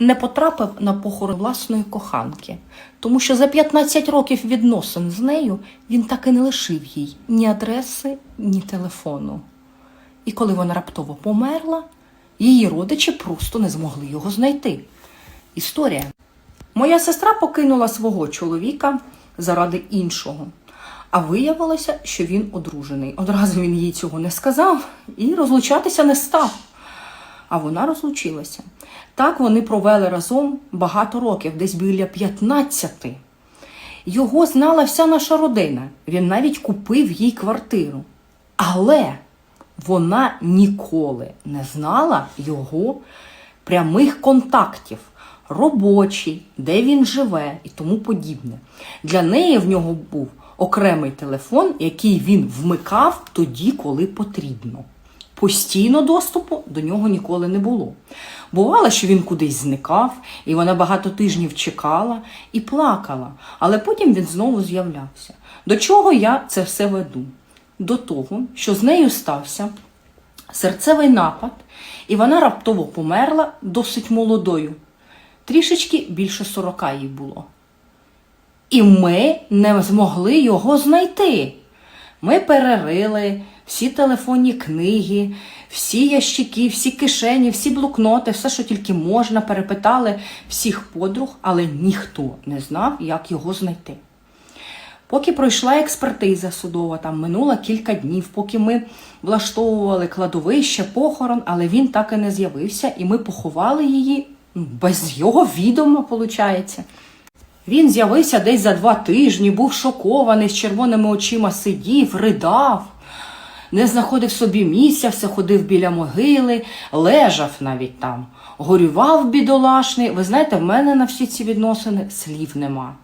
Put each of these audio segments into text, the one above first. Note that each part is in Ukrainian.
не потрапив на похорон власної коханки, тому що за 15 років відносин з нею він так і не лишив їй ні адреси, ні телефону. І коли вона раптово померла, її родичі просто не змогли його знайти. Історія. Моя сестра покинула свого чоловіка заради іншого. А виявилося, що він одружений. Одразу він їй цього не сказав і розлучатися не став. А вона розлучилася. Так вони провели разом багато років, десь біля 15. Його знала вся наша родина. Він навіть купив їй квартиру. Але вона ніколи не знала його прямих контактів, робочий, де він живе і тому подібне. Для неї в нього був окремий телефон, який він вмикав тоді, коли потрібно. Постійно доступу до нього ніколи не було. Бувало, що він кудись зникав, і вона багато тижнів чекала і плакала, але потім він знову з'являвся. До чого я це все веду? До того, що з нею стався серцевий напад, і вона раптово померла досить молодою. Трішечки більше 40 їй було. І ми не змогли його знайти. Ми перерили всі телефонні книги, всі ящики, всі кишені, всі блокноти, все, що тільки можна, перепитали всіх подруг, але ніхто не знав, як його знайти. Поки пройшла експертиза судова, там минуло кілька днів, поки ми влаштовували кладовище, похорон, але він так і не з'явився, і ми поховали її ну, без його відома, виходить. Він з'явився десь за два тижні, був шокований, з червоними очима сидів, ридав, не знаходив собі місця, все ходив біля могили, лежав навіть там, горював бідолашний. Ви знаєте, в мене на всі ці відносини слів нема.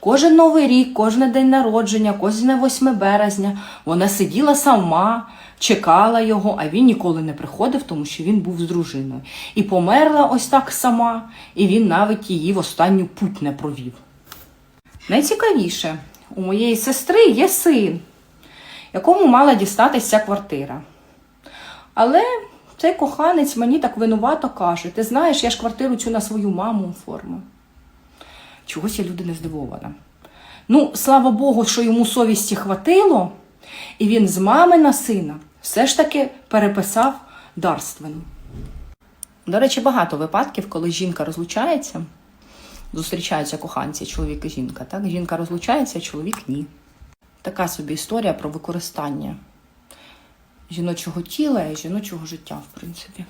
Кожен новий рік, кожен день народження, кожне 8 березня вона сиділа сама, чекала його, а він ніколи не приходив, тому що він був з дружиною. І померла ось так сама, і він навіть її в останню путь не провів. Найцікавіше, у моєї сестри є син, якому мала дістатися квартира. Але цей коханець мені так винувато каже: ти знаєш, я ж квартиру цю на свою маму оформив. Чогось я люди не здивована. Ну, слава Богу, що йому совісті хватило, і він з мами на сина все ж таки переписав дарственно. До речі, багато випадків, коли жінка розлучається, зустрічаються коханці, чоловік і жінка. Так? Жінка розлучається, чоловік ні. Така собі історія про використання жіночого тіла і жіночого життя, в принципі.